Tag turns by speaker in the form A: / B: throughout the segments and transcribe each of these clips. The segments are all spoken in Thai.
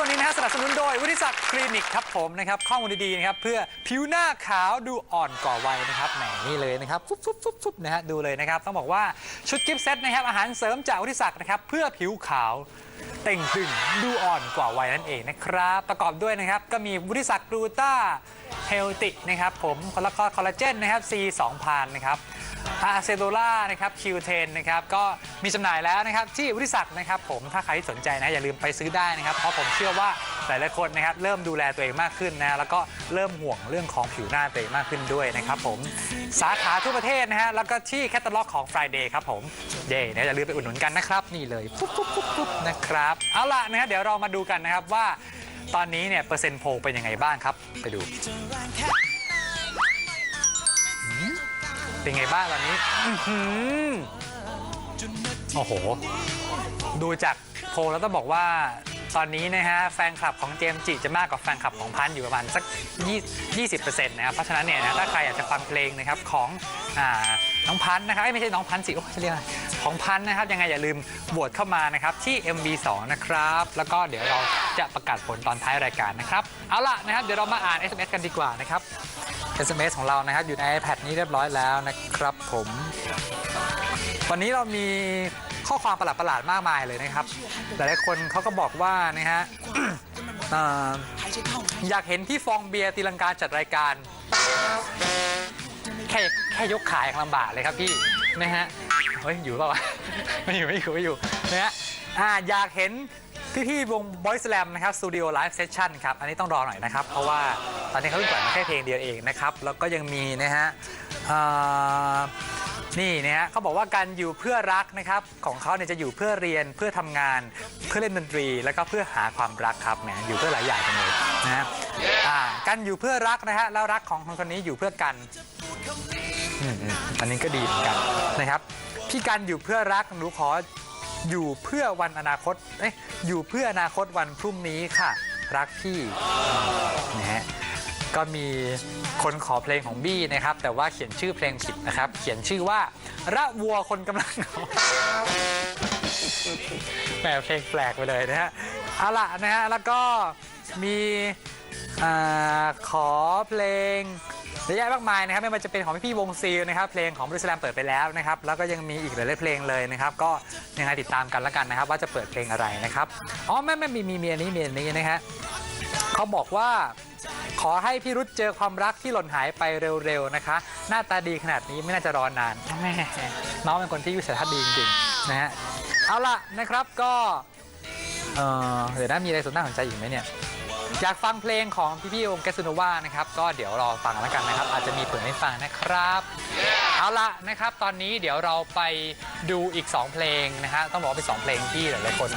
A: ช่วงนี้นะฮะสนับสนุนโดยวิทยาศักดิ์คลินิกครับผมนะครับข้อมูลดีๆนะครับเพื่อผิวหน้าขาวดูอ่อนกว่าวัยนะครับแหมนี่เลยนะครับฟุบฟุบฟุบฟุบนะฮะดูเลยนะครับต้องบอกว่าชุดกิฟต์เซตนะครับอาหารเสริมจากวิทยาศักดิ์นะครับเพื่อผิวขาวเต่งตึงดูอ่อนกว่าวัยนั่นเองนะครับ ประกอบด้วยนะครับก็มีวิทยาศักดิ์กลูต้าเฮลตินะครับผมคอลลาคอลลาเจนนะครับ C 2 0 0 0นะครับ อาเซโดล่านะครับคิวเทนนะครับก็มีจำหน่ายแล้วนะครับที่วิทยาศักดิ์นะครับผมถ้าใครที่สนใจนะอย่าลืมไปซื้อได้นะครับ เพราะผมเชื่อว่าหลายๆคนนะครับเริ่มดูแลตัวเองมากขึ้นนะแล้วก็เริ่มห่วงเรื่องของผิวหน้าตัวเองมากขึ้นด้วยนะครับผมสาขาทั่วประเทศนะฮะแล้วก็ที่แคตตาล็อกของ Friday ครับผมเย่นะอย่าลืมไปอุดหนุนกันนะครับ นี่เลยปุ๊บปุ๊บปุ๊บปุ๊บนะครับเอาล่ะนะฮะเดี๋ยวเรามาดูกันนะครับว่า ตอนนี้เนี่ยเปอร์เซ็นต์โพลเป็นยังไงบ้างครับ ไปดู เป็นไงบ้างตอนนี้อื้อหือโอ้โห ดูจากโพลแล้วต้องบอกว่าตอนนี้นะฮะแฟนคลับของเจมส์จิจะมากกว่าแฟนคลับของพันธุ์อยู่ประมาณสัก20 20%นะครับเพราะฉะนั้นเนี่ยนะถ้าใครอยากจะฟังเพลงนะครับของอาน้องพันธุ์นะครับเอ้ยไม่ใช่น้องพันธุ์สิโอ้จะเรียกอะไรของพันธุ์นะครับยังไงอย่าลืมโหวตเข้ามานะครับที่ MV2 นะครับ แล้วก็เดี๋ยวเราจะประกาศผลตอนท้ายรายการนะครับ เอาล่ะนะครับเดี๋ยวเรามาอ่าน SMS กันดีกว่านะครับ SMS ของเรานะครับ อยู่ใน iPad นี้เรียบร้อยแล้วนะครับผม วันนี้เรามีข้อความประหลาดๆมากมายเลยนะครับ หลายๆคนเขาก็บอกว่านะฮะอยากเห็นพี่ฟองเบียร์ตีลังกาจัดรายการ แค่แค่ยกขายลำบากเลยครับพี่นะฮะเฮ้ยอยู่เปล่าวะไม่อยู่ไม่อยู่ไม่อยู่นะฮะอ่าอยากเห็น พี่ๆวง Boys Slam นะครับสตูดิโอไลฟ์เซสชั่นครับ อันนี้ต้องรอหน่อยนะครับ เพราะว่าตอนนี้เขาเพิ่งปล่อยมาแค่เพลงเดียวเองนะครับ แล้วก็ยังมีนะฮะอ่านี่นะฮะเขาบอกว่าการอยู่เพื่อรักนะครับ ของเขาเนี่ยจะอยู่เพื่อเรียนเพื่อทำงาน เพื่อเล่นดนตรี แล้วก็เพื่อหาความรักครับแหมอยู่เพื่อหลายอย่างจังเลยนะฮะอ่าการอยู่เพื่อรักนะฮะแล้วรักของคนคนนี้อยู่เพื่อกัน อืมอืมอันนี้ก็ดีเหมือนกันนะครับ พี่กันอยู่เพื่อรักหนูขอ อยู่เพื่อวันอนาคตเอ้ยอยู่เพื่ออนาคตวันพรุ่งนี้ค่ะ รักพี่นะฮะก็มีคนขอเพลงของบี้นะครับ แต่ว่าเขียนชื่อเพลงผิดนะครับ เขียนชื่อว่า ระวัวคนกำลังเหงาแหมเพลงแปลกไปเลยนะฮะเอาละนะฮะแล้วก็มีอาขอเพลง เยอะแยะมากมายนะครับไม่ว่าจะเป็นของพี่วงซีลนะครับเพลงของบริสแลมเปิดไปแล้วนะครับแล้วก็ยังมีอีกหลายๆเพลงเลยนะครับ ก็ยังไงติดตามกันแล้วกันนะครับ ว่าจะเปิดเพลงอะไรนะครับอ๋อไม่ไม่มีมีเมีอันนี้มีอันนี้นะฮะเขาบอกว่าขอให้พี่รุธเจอความรักที่หล่นหายไปเร็วๆนะคะ หน้าตาดีขนาดนี้ไม่น่าจะรอนานแม่น้องเป็นคนที่วิสัยทัศน์ดีจริงๆนะฮะเอาล่ะนะครับก็เออเดี๋ยวน่ามีอะไรสนน่าสนใจอีกไหมเนี่ย อยากฟังเพลงของพี่ๆวงแกสโนวานะครับ ก็เดี๋ยวรอฟังแล้วกันนะครับ อาจจะมีเปิดให้ฟังนะครับ เอาละนะครับ ตอนนี้เดี๋ยวเราไปดูอีก 2 เพลงนะฮะต้องบอกว่าเป็น2เพลงที่หลายๆคน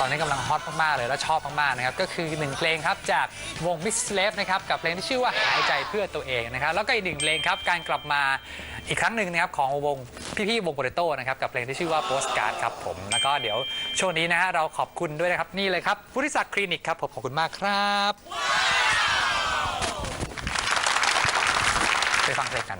A: ตอนนี้กำลังฮอตมากๆเลยและชอบมากๆนะครับ ก็คือ 1 เพลงครับจากวง Miss Slave นะครับกับเพลงที่ชื่อว่าหายใจเพื่อตัวเองนะครับแล้วก็อีกหนึ่งเพลงครับการกลับมา อีกครั้งหนึ่งนะครับของวงพี่ๆวงโปเตโต้นะครับกับเพลงที่ชื่อว่าโปสการ์ดครับผมแล้วก็เดี๋ยวช่วงนี้นะฮะเราขอบคุณด้วยนะครับนี่เลยครับบริษัทคลินิกครับผมขอบคุณมากครับ ไปฟังเพลงกัน